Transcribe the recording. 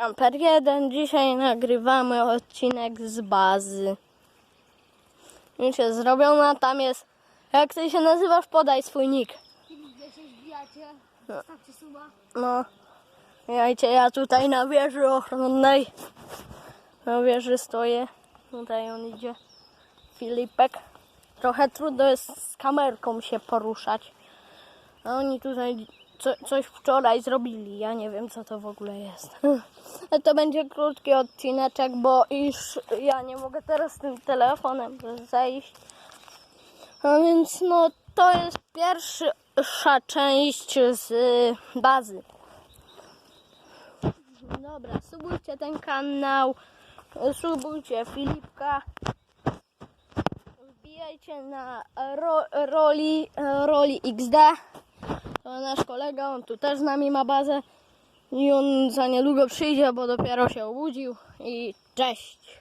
Ramper 1. Dzisiaj nagrywamy odcinek z bazy. Już jest zrobiona, tam jest... Jak ty się nazywasz? Podaj swój nick. Suba. No. Jajcie, ja tutaj na wieży ochronnej. Na wieży stoję. Tutaj on idzie. Filipek. Trochę trudno jest z kamerką się poruszać. A oni tutaj co, coś wczoraj zrobili. Ja nie wiem, co to w ogóle jest. To będzie krótki odcineczek, bo iż ja nie mogę teraz tym telefonem zejść. A więc no, to jest pierwsza część z bazy. Dobra, subujcie ten kanał, subujcie Filipka, wbijajcie na ro, roli, roli XD. Nasz kolega, on tu też z nami ma bazę i on za niedługo przyjdzie, bo dopiero się obudził i cześć.